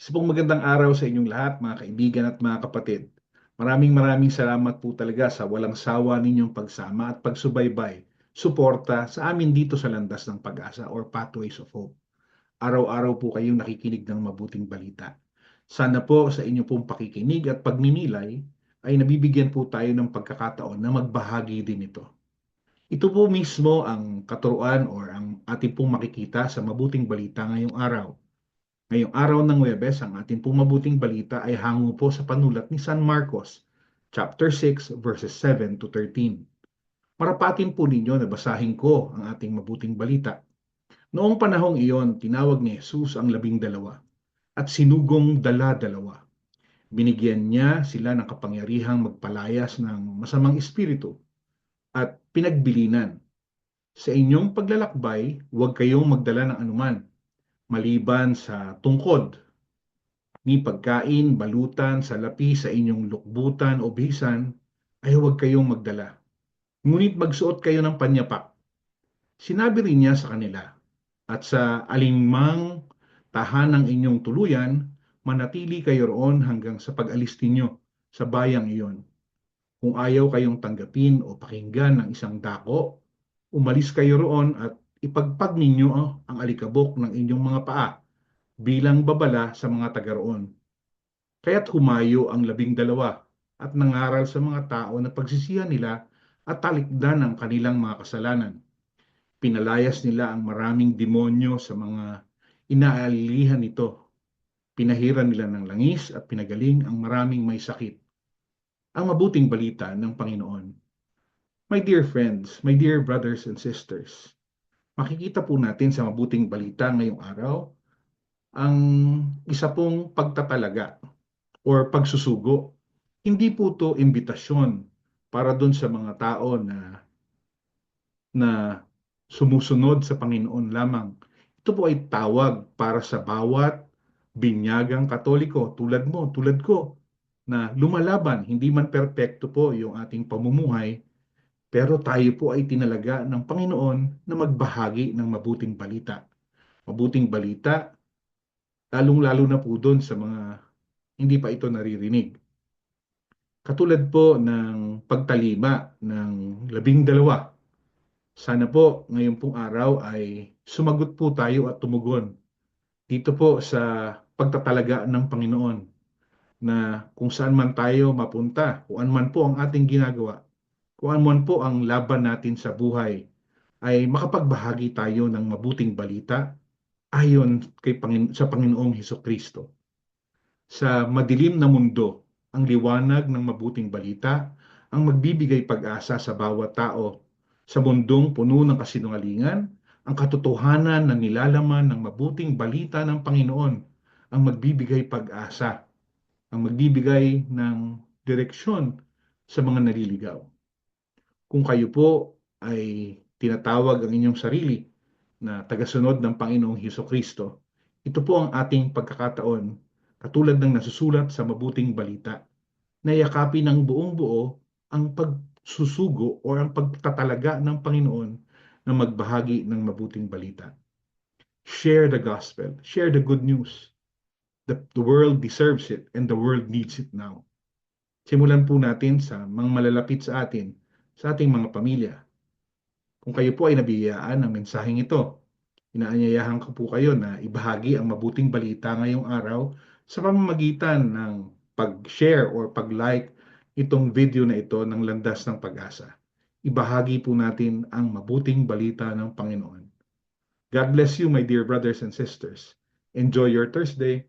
Isa pong magandang araw sa inyong lahat, mga kaibigan at mga kapatid. Maraming maraming salamat po talaga sa walang sawa ninyong pagsama at pagsubaybay, suporta sa amin dito sa Landas ng Pag-asa or Pathways of Hope. Araw-araw po kayong nakikinig ng mabuting balita. Sana po sa inyo pong pakikinig at pagninilay ay nabibigyan po tayo ng pagkakataon na magbahagi din ito. Ito po mismo ang katuruan or ang ating pong makikita sa mabuting balita ngayong araw. Ngayong araw ng Webes, ang ating pong mabuting balita ay hango po sa panulat ni San Marcos, chapter 6, verses 7 to 13. Marapatin po ninyo na basahin ko ang ating mabuting balita. Noong panahong iyon, tinawag ni Jesus ang labing dalawa at sinugong dala-dalawa. Binigyan niya sila ng kapangyarihang magpalayas ng masamang espiritu at pinagbilinan. Sa inyong paglalakbay, huwag kayong magdala ng anuman, maliban sa tungkod, ni pagkain, balutan, salapi sa inyong lukbutan o bisan, ay huwag kayong magdala. Ngunit magsuot kayo ng panyapak. Sinabi rin niya sa kanila, at sa alingmang tahanang inyong tuluyan, manatili kayo roon hanggang sa pag-alis ninyo sa bayang iyon. Kung ayaw kayong tanggapin o pakinggan ng isang dako, umalis kayo roon at ipagpag ninyo ang alikabok ng inyong mga paa bilang babala sa mga taga roon. Kaya't humayo ang labing dalawa at nangaral sa mga tao na pagsisihan nila at talikdan ang kanilang mga kasalanan. Pinalayas nila ang maraming demonyo sa mga inaalilihan nito. Pinahiran nila ng langis at pinagaling ang maraming may sakit. Ang mabuting balita ng Panginoon. My dear friends, my dear brothers and sisters, makikita po natin sa mabuting balita ngayong araw ang isa pong pagtatalaga or pagsusugo. Hindi po to imbitasyon para doon sa mga tao na na sumusunod sa Panginoon lamang. Ito po ay tawag para sa bawat binyagang katoliko tulad mo, tulad ko, na lumalaban, hindi man perpekto po yung ating pamumuhay, pero tayo po ay tinalaga ng Panginoon na magbahagi ng mabuting balita. Mabuting balita, lalong-lalo na po doon sa mga hindi pa ito naririnig. Katulad po ng pagtalima ng labing dalawa. Sana po ngayon pong araw ay sumagot po tayo at tumugon dito po sa pagtatalaga ng Panginoon na kung saan man tayo mapunta, kung ano man po ang ating ginagawa, kung ano man po ang laban natin sa buhay, ay makapagbahagi tayo ng mabuting balita ayon kay Pangin- sa Panginoong Heso Kristo. Sa madilim na mundo, ang liwanag ng mabuting balita ang magbibigay pag-asa sa bawat tao. Sa mundong puno ng kasinungalingan, ang katotohanan na nilalaman ng mabuting balita ng Panginoon ang magbibigay pag-asa, ang magbibigay ng direksyon sa mga naliligaw. Kung kayo po ay tinatawag ang inyong sarili na tagasunod ng Panginoong Heso Kristo, ito po ang ating pagkakataon katulad ng nasusulat sa mabuting balita na yakapin ng buong buo ang pagsusugo o ang pagtatalaga ng Panginoon na magbahagi ng mabuting balita. Share the gospel, share the good news. The, the world deserves it and the world needs it now. Simulan po natin sa mga malalapit sa atin, sa ating mga pamilya. Kung kayo po ay nabiyayaan ng mensaheng ito, inaanyayahan ko po kayo na ibahagi ang mabuting balita ngayong araw sa pamamagitan ng pag-share or pag-like itong video na ito ng Landas ng Pag-asa. Ibahagi po natin ang mabuting balita ng Panginoon. God bless you, my dear brothers and sisters. Enjoy your Thursday.